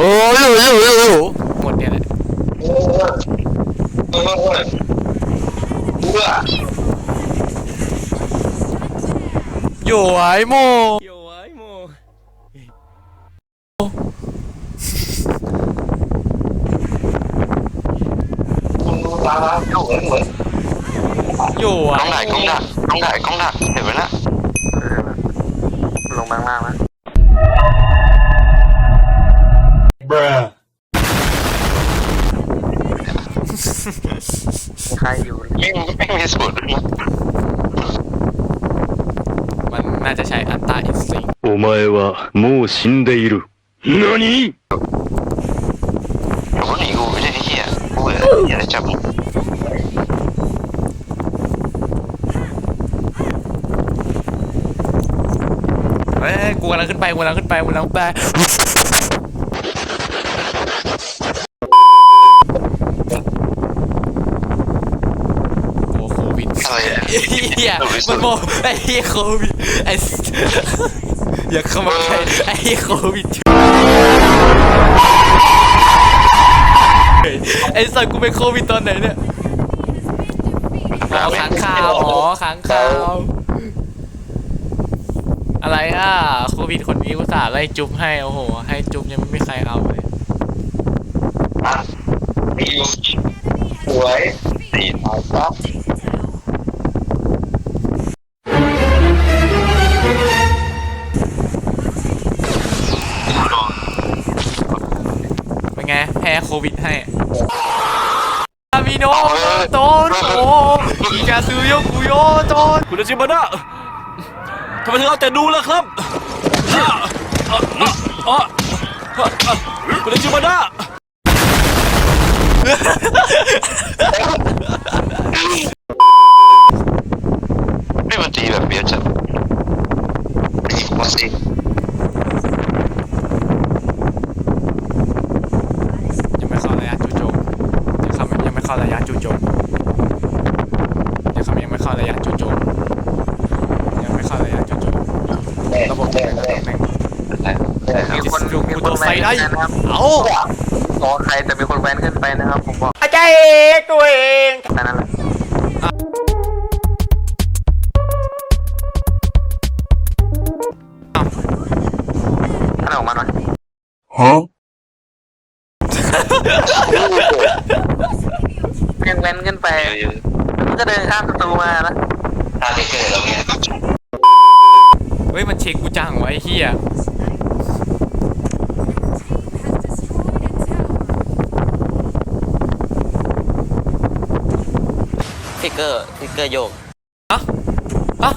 อ้ยอยู่อยู่อยู่อยู่หมดเนี่ยแหละโอ้ยโอ้ยโอ้ยเบื่ออยู่ไอ้โมอยู่ไว้โมคุณดูตาเหมือนเหมือนอยู่กล้ไอ้องไหนกล้องดักกล้องดักกล้องดักเห็นไหมนะลงมาข้างล่างนะ ใครอยู่ ไม่ไม่มีสูตรด้วยนะ มันน่าจะใช้อันต้าอินสติ้ง お前はもう死んでいる。何 เดี๋ยวก็หนีกูไม่ใช่ไอ้เหี้ยกูเลยอย่าได้จับมึง เอ้ยกูกำลังขึ้นไปกูกำลังขึ้นไปกูกำลังขึ้นไป เฮียมันโมไอ้เฮียโควิดไอ้สอย่าเข้ามาใกล้ไอ้เฮียโควิดไอ้สัตว์กูเป็นโควิดตอนไหนเนี่ยอ๋อค้างคาวอ๋อค้างคาว อะไรอะโควิดคนนี้อุตส่าห์ไล่จุ๊บให้โอ้โห ให้จุ๊บยังไม่มีใครเอาเลยอะมีสวยตีนเอาซับ ไง แพ้โควิดให้อามิโนโตนโออีกาซูโยกุโยโตนคุณอาชิมานะทำไมถึงเอาแต่ดูล่ะครับอะอะอะอะอะคุณอาชิมานะ ไม่มาตีแบบเบียร์จัดตีมาสิ ยังไม่เข้าระยะจู่โจมยัง เข้ายังไม่เข้าระยะจู่โจมยังเข้ายังไม่เข้าระยะจู่โจมยังไม่เข้าระยะจู่โจมแน่ระบบแน่แม่งแน่แม่งแน่มีคนจุกมีกูคตันวแวไฟนได้นะครับเอ้ารอใครแต่มีคนแวนขึ้นไปนะครับผมบอกอาจารย์เอกตัวเองแค่นั้นแหละถ้าออกมาหน่อยยังแวนขึ้นไป เยอะ มัน ก็เดินข้ามประตูมานะๆถ้าได้เกิดแล้วเนี่ยเฮ้ยมันเช็คกูจังวะไอ้เหี้ยฟิกเกอร์ฟิกเกอร์โยกอะอะ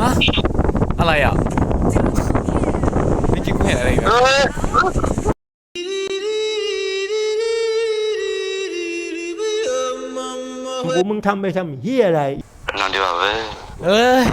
อะอะไรอะ กูมึงทำไปทำเฮียอะไร นอนดีกว่าเว้ย เอ้ย